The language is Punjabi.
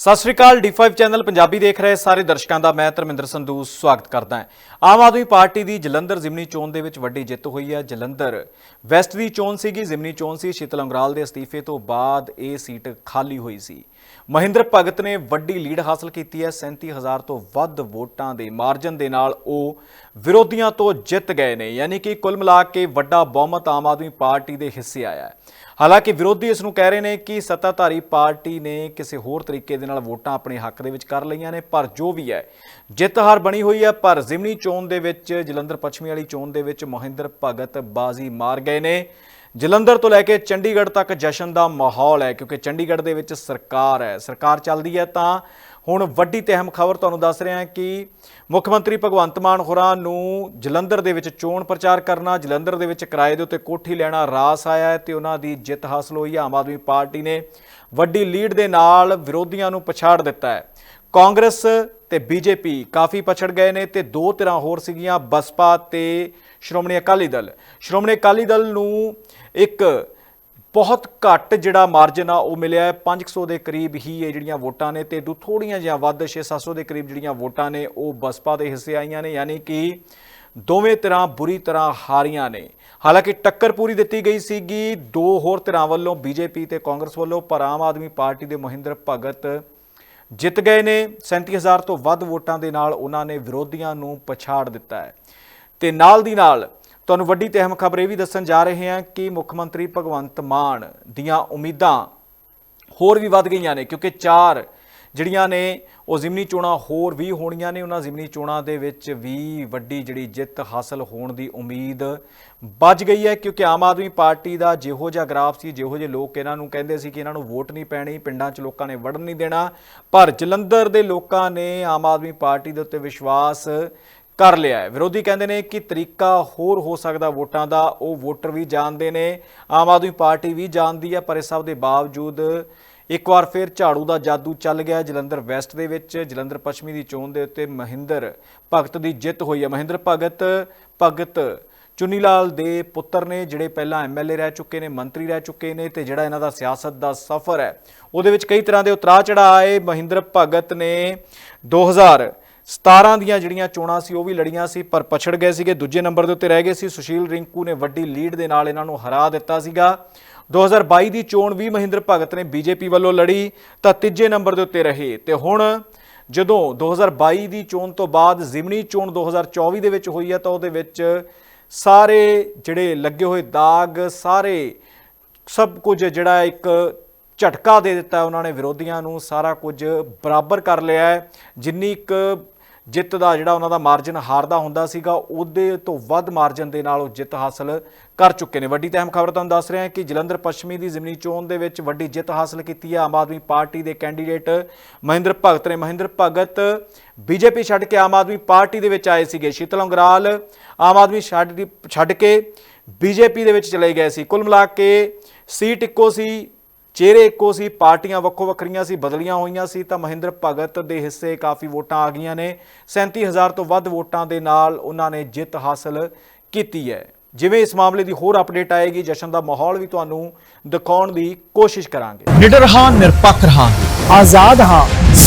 ਸਤਿ ਸ਼੍ਰੀ ਅਕਾਲ D5 ਚੈਨਲ ਪੰਜਾਬੀ ਦੇਖ ਰਹੇ ਸਾਰੇ ਦਰਸ਼ਕਾਂ ਦਾ, ਮੈਂ ਧਰਮਿੰਦਰ ਸੰਧੂ ਸਵਾਗਤ ਕਰਦਾ ਹਾਂ। ਆਮ ਆਦਮੀ ਪਾਰਟੀ ਦੀ ਜਲੰਧਰ ਜ਼ਿਮਨੀ ਚੋਣ ਦੇ ਵਿੱਚ ਵੱਡੀ ਜਿੱਤ ਹੋਈ ਹੈ। ਜਲੰਧਰ ਵੈਸਟ ਦੀ ਚੋਣ ਸੀਗੀ, ਜ਼ਿਮਨੀ ਚੋਣ ਸੀ। ਸ਼ੀਤਲ ਅੰਗਰਾਲ ਦੇ ਅਸਤੀਫੇ ਤੋਂ ਬਾਅਦ ਇਹ ਸੀਟ ਖਾਲੀ ਹੋਈ ਸੀ। ਮਹਿੰਦਰ ਭਗਤ ਨੇ ਵੱਡੀ ਲੀਡ ਹਾਸਲ ਕੀਤੀ ਹੈ। 37000 ਤੋਂ ਵੱਧ ਵੋਟਾਂ ਦੇ ਮਾਰਜਨ ਦੇ ਨਾਲ ਉਹ ਵਿਰੋਧੀਆਂ ਤੋਂ ਜਿੱਤ ਗਏ ਨੇ। ਯਾਨੀ ਕਿ ਕੁੱਲ ਮਿਲਾ ਕੇ ਵੱਡਾ ਬਹੁਮਤ ਆਮ ਆਦਮੀ ਪਾਰਟੀ ਦੇ ਹਿੱਸੇ ਆਇਆ ਹੈ। ਹਾਲਾਂਕਿ ਵਿਰੋਧੀ ਇਸ ਨੂੰ ਕਹਿ ਰਹੇ ਨੇ ਕਿ ਸੱਤਾਧਾਰੀ ਪਾਰਟੀ ਨੇ ਕਿਸੇ ਹੋਰ ਤਰੀਕੇ ਦੇ ਨਾਲ ਵੋਟਾਂ ਆਪਣੇ ਹੱਕ ਦੇ ਵਿੱਚ ਕਰ ਲਈਆਂ ਨੇ, ਪਰ ਜੋ ਵੀ ਹੈ, ਜਿੱਤ ਹਾਰ ਬਣੀ ਹੋਈ ਹੈ, ਪਰ ਜ਼ਿਮਨੀ ਚੋਣ ਦੇ ਵਿੱਚ ਜਲੰਧਰ ਪੱਛਮੀ ਵਾਲੀ ਚੋਣ ਦੇ ਵਿੱਚ ਮੋਹਿੰਦਰ ਭਗਤ ਬਾਜ਼ੀ ਮਾਰ ਗਏ ਨੇ। ਜਲੰਧਰ ਤੋਂ ਲੈ ਕੇ ਚੰਡੀਗੜ੍ਹ ਤੱਕ ਜਸ਼ਨ ਦਾ ਮਾਹੌਲ ਹੈ, ਕਿਉਂਕਿ ਚੰਡੀਗੜ੍ਹ ਦੇ ਵਿੱਚ ਸਰਕਾਰ ਹੈ। ਸਰਕਾਰ ਚੱਲਦੀ ਹੈ ਤਾਂ ਹੁਣ ਵੱਡੀ ਤੇ ਅਹਿਮ ਖਬਰ ਤੁਹਾਨੂੰ ਦੱਸ ਰਿਹਾ ਕਿ ਮੁੱਖ ਮੰਤਰੀ ਭਗਵੰਤ ਮਾਨ ਹੋਰਾਂ ਨੂੰ ਜਲੰਧਰ ਦੇ ਵਿੱਚ ਚੋਣ ਪ੍ਰਚਾਰ ਕਰਨਾ, ਜਲੰਧਰ ਦੇ ਵਿੱਚ ਕਿਰਾਏ ਦੇ ਉੱਤੇ ਕੋਠੀ ਲੈਣਾ ਰਾਸ ਆਇਆ ਹੈ ਤੇ ਉਹਨਾਂ ਦੀ ਜਿੱਤ ਹਾਸਲ ਹੋਈ ਆਮ ਆਦਮੀ ਪਾਰਟੀ ਨੇ ਵੱਡੀ ਲੀਡ ਦੇ ਨਾਲ ਵਿਰੋਧੀਆਂ ਨੂੰ ਪਛਾੜ ਦਿੱਤਾ ਹੈ। ਕਾਂਗਰਸ ਤੇ ਬੀਜੇਪੀ ਕਾਫੀ ਪਛੜ ਗਏ ਨੇ ਤੇ ਦੋ ਧਿਰਾਂ ਹੋਰ ਸੀਗੀਆਂ, ਬਸਪਾ ਤੇ ਸ਼੍ਰੋਮਣੀ ਅਕਾਲੀ ਦਲ। ਸ਼੍ਰੋਮਣੀ ਅਕਾਲੀ ਦਲ ਨੂੰ ਇੱਕ ਬਹੁਤ ਘੱਟ ਜਿਹੜਾ ਮਾਰਜਨ ਆ, ਉਹ ਮਿਲਿਆ ਹੈ। 500 ਦੇ ਕਰੀਬ ਹੀ ਇਹ ਜਿਹੜੀਆਂ ਵੋਟਾਂ ਨੇ ਤੇ ਦੂ ਥੋੜੀਆਂ ਜਿਹਾ ਵੱਧ 6-700 ਦੇ ਕਰੀਬ ਜਿਹੜੀਆਂ ਵੋਟਾਂ ਨੇ, ਉਹ ਬਸਪਾ ਦੇ ਹਿੱਸੇ ਆਈਆਂ ਨੇ। ਯਾਨੀ ਕਿ ਦੋਵੇਂ ਤਰ੍ਹਾਂ ਬੁਰੀ ਤਰ੍ਹਾਂ ਹਾਰੀਆਂ ਨੇ। ਹਾਲਾਂਕਿ ਟੱਕਰ ਪੂਰੀ ਦਿੱਤੀ ਗਈ ਸੀਗੀ। ਦੋ ਹੋਰ ਧਿਰਾਂ ਵੱਲੋਂ ਬੀਜੇਪੀ ਤੇ ਕਾਂਗਰਸ ਵੱਲੋਂ, ਪਰ ਆਮ ਆਦਮੀ ਪਾਰਟੀ ਦੇ ਮਹਿੰਦਰ ਭਗਤ ਜਿੱਤ ਗਏ ਨੇ 37000 ਤੋਂ ਵੱਧ ਵੋਟਾਂ ਦੇ ਨਾਲ ਉਹਨਾਂ ਨੇ ਵਿਰੋਧੀਆਂ ਨੂੰ ਪਛਾੜ ਦਿੱਤਾ ਹੈ। ਤੇ ਨਾਲ ਦੀ ਨਾਲ ਤੁਹਾਨੂੰ ਵੱਡੀ ਤੇ ਅਹਿਮ ਖਬਰ ਇਹ ਵੀ ਦੱਸਣ ਜਾ ਰਹੇ ਹਾਂ ਕਿ ਮੁੱਖ ਮੰਤਰੀ ਭਗਵੰਤ ਮਾਨ ਦੀਆਂ ਉਮੀਦਾਂ ਹੋਰ ਵੀ ਵੱਧ ਗਈਆਂ ਨੇ, ਕਿਉਂਕਿ ਚਾਰ ਜਿਹੜੀਆਂ ਨੇ ਉਹ ਜ਼ਿਮਨੀ ਚੋਣਾਂ ਹੋਰ ਵੀ ਹੋਣੀਆਂ ਨੇ, ਉਹਨਾਂ ਜ਼ਿਮਨੀ ਚੋਣਾਂ ਦੇ ਵਿੱਚ ਵੀ ਵੱਡੀ ਜਿਹੜੀ ਜਿੱਤ ਹਾਸਲ ਹੋਣ ਦੀ ਉਮੀਦ ਵੱਜ ਗਈ ਹੈ, ਕਿਉਂਕਿ ਆਮ ਆਦਮੀ ਪਾਰਟੀ ਦਾ ਜਿਹੋ ਜਿਹਾ ਗ੍ਰਾਫ ਸੀ, ਜਿਹੋ ਜਿਹੇ ਲੋਕ ਇਹਨਾਂ ਨੂੰ ਕਹਿੰਦੇ ਸੀ ਕਿ ਇਹਨਾਂ ਨੂੰ ਵੋਟ ਨਹੀਂ ਪੈਣੀ, ਪਿੰਡਾਂ 'ਚ ਲੋਕਾਂ ਨੇ ਵੜਨ ਨਹੀਂ ਦੇਣਾ, ਪਰ ਜਲੰਧਰ ਦੇ ਲੋਕਾਂ ਨੇ ਆਮ ਆਦਮੀ ਪਾਰਟੀ ਦੇ ਉੱਤੇ ਵਿਸ਼ਵਾਸ ਕਰ ਲਿਆ ਹੈ। ਵਿਰੋਧੀ ਕਹਿੰਦੇ ਨੇ ਕਿ ਤਰੀਕਾ ਹੋਰ ਹੋ ਸਕਦਾ ਵੋਟਾਂ ਦਾ, ਉਹ ਵੋਟਰ ਵੀ ਜਾਣਦੇ ਨੇ, ਆਮ ਆਦਮੀ ਪਾਰਟੀ ਵੀ ਜਾਣਦੀ ਹੈ, ਪਰ ਇਸ ਸਭ ਦੇ ਬਾਵਜੂਦ ਇੱਕ ਵਾਰ ਫਿਰ ਝਾੜੂ ਦਾ ਜਾਦੂ ਚੱਲ ਗਿਆ। ਜਲੰਧਰ ਵੈਸਟ ਦੇ ਵਿੱਚ ਜਲੰਧਰ ਪੱਛਮੀ ਦੀ ਚੋਣ ਦੇ ਉੱਤੇ ਮਹਿੰਦਰ ਭਗਤ ਦੀ ਜਿੱਤ ਹੋਈ ਹੈ। ਮਹਿੰਦਰ ਭਗਤ ਭਗਤ ਚੁੰਨੀ ਲਾਲ ਦੇ ਪੁੱਤਰ ਨੇ, ਜਿਹੜੇ ਪਹਿਲਾਂ ਐਮਐਲਏ ਰਹਿ ਚੁੱਕੇ ਨੇ, ਮੰਤਰੀ ਰਹਿ ਚੁੱਕੇ ਨੇ ਤੇ ਜਿਹੜਾ ਇਹਨਾਂ ਦਾ ਸਿਆਸਤ ਦਾ ਸਫ਼ਰ ਹੈ, ਉਹਦੇ ਵਿੱਚ ਕਈ ਤਰ੍ਹਾਂ ਦੇ ਉਤਰਾਅ ਚੜਾਅ ਆਏ। ਮਹਿੰਦਰ ਭਗਤ ਨੇ 2000 17 ਦੀਆਂ ਜਿਹੜੀਆਂ ਚੋਣਾਂ ਸੀ, ਉਹ ਵੀ ਲੜੀਆਂ ਸੀ, ਪਰ ਪਛੜ ਗਏ ਸੀਗੇ। ਦੂਜੇ ਨੰਬਰ ਦੇ ਉੱਤੇ ਰਹਿ ਗਏ ਸੀ ਸੁਸ਼ੀਲ ਰਿੰਕੂ ਨੇ ਵੱਡੀ ਲੀਡ ਦੇ ਨਾਲ ਇਹਨਾਂ ਨੂੰ ਹਰਾ ਦਿੱਤਾ ਸੀਗਾ। 2022 ਦੀ ਚੋਣ ਵੀ ਮਹਿੰਦਰ ਭਗਤ ਨੇ ਬੀਜੇਪੀ ਵੱਲੋਂ ਲੜੀ, ਤਾਂ ਤੀਜੇ ਨੰਬਰ ਦੇ ਉੱਤੇ ਰਹੇ। ਤੇ ਹੁਣ ਜਦੋਂ 2022 ਦੀ ਚੋਣ ਤੋਂ ਬਾਅਦ ਜ਼ਿਮਨੀ ਚੋਣ 2024 ਦੇ ਵਿੱਚ ਹੋਈ ਹੈ ਤਾਂ ਉਹਦੇ ਵਿੱਚ ਸਾਰੇ ਜਿਹੜੇ ਲੱਗੇ ਹੋਏ ਦਾਗ, ਸਾਰੇ ਸਭ ਕੁਝ ਜਿਹੜਾ ਇੱਕ ਝਟਕਾ ਦੇ ਦਿੱਤਾ ਉਹਨਾਂ ਨੇ ਵਿਰੋਧੀਆਂ ਨੂੰ, ਸਾਰਾ ਕੁਝ ਬਰਾਬਰ ਕਰ ਲਿਆ ਜਿੰਨੀ ਇੱਕ ਜਿੱਤ ਦਾ ਜਿਹੜਾ ਉਹਨਾਂ ਦਾ ਮਾਰਜਨ ਹਾਰਦਾ ਹੁੰਦਾ ਸੀਗਾ, ਉਹਦੇ ਤੋਂ ਵੱਧ ਮਾਰਜਨ ਦੇ ਨਾਲ ਉਹ ਜਿੱਤ ਹਾਸਲ ਕਰ ਚੁੱਕੇ ਨੇ। ਵੱਡੀ ਤੇ ਅਹਿਮ ਖਬਰ ਤੁਹਾਨੂੰ ਦੱਸ ਰਿਹਾ ਹਾਂ ਕਿ ਜਲੰਧਰ ਪੱਛਮੀ ਦੀ ਜ਼ਿਮਨੀ ਚੋਣ ਦੇ ਵਿੱਚ ਵੱਡੀ ਜਿੱਤ ਹਾਸਲ ਕੀਤੀ ਹੈ। ਆਮ ਆਦਮੀ ਪਾਰਟੀ ਦੇ ਕੈਂਡੀਡੇਟ ਮਹਿੰਦਰ ਭਗਤ ਨੇ। ਮਹਿੰਦਰ ਭਗਤ ਬੀਜੇਪੀ ਛੱਡ ਕੇ ਆਮ ਆਦਮੀ ਪਾਰਟੀ ਦੇ ਵਿੱਚ ਆਏ ਸੀਗੇ। ਸ਼ੀਤਲ ਅੰਗਰਾਲ ਆਮ ਆਦਮੀ ਛੱਡ ਦੀ ਛੱਡ ਕੇ ਬੀਜੇਪੀ ਦੇ ਵਿੱਚ ਚਲੇ ਗਏ ਸੀ। ਕੁੱਲ ਮਿਲਾ ਕੇ ਸੀਟ ਇੱਕੋ ਸੀ। ਚਿਹਰੇ ਇੱਕੋ ਸੀ ਪਾਰਟੀਆਂ ਵੱਖੋ ਵੱਖਰੀਆਂ ਸੀ ਬਦਲੀਆਂ ਹੋਈਆਂ ਸੀ ਤਾਂ ਮਹਿੰਦਰ ਭਗਤ ਦੇ ਹਿੱਸੇ ਕਾਫੀ ਵੋਟਾਂ ਆ ਗਈਆਂ ਨੇ। 37000 ਤੋਂ ਵੱਧ ਵੋਟਾਂ ਦੇ ਨਾਲ ਉਹਨਾਂ ਨੇ ਜਿੱਤ ਹਾਸਲ ਕੀਤੀ ਹੈ। ਜਿਵੇਂ ਇਸ ਮਾਮਲੇ ਦੀ ਹੋਰ ਅਪਡੇਟ ਆਏਗੀ ਜਸ਼ਨ ਦਾ ਮਾਹੌਲ ਵੀ ਤੁਹਾਨੂੰ ਦਿਖਾਉਣ ਦੀ ਕੋਸ਼ਿਸ਼ ਕਰਾਂਗੇ। ਨਿਡਰ ਹਾਂ ਨਿਰਪੱਖ ਰਹਾਂਗੇ। ਆਜ਼ਾਦ ਹਾਂ।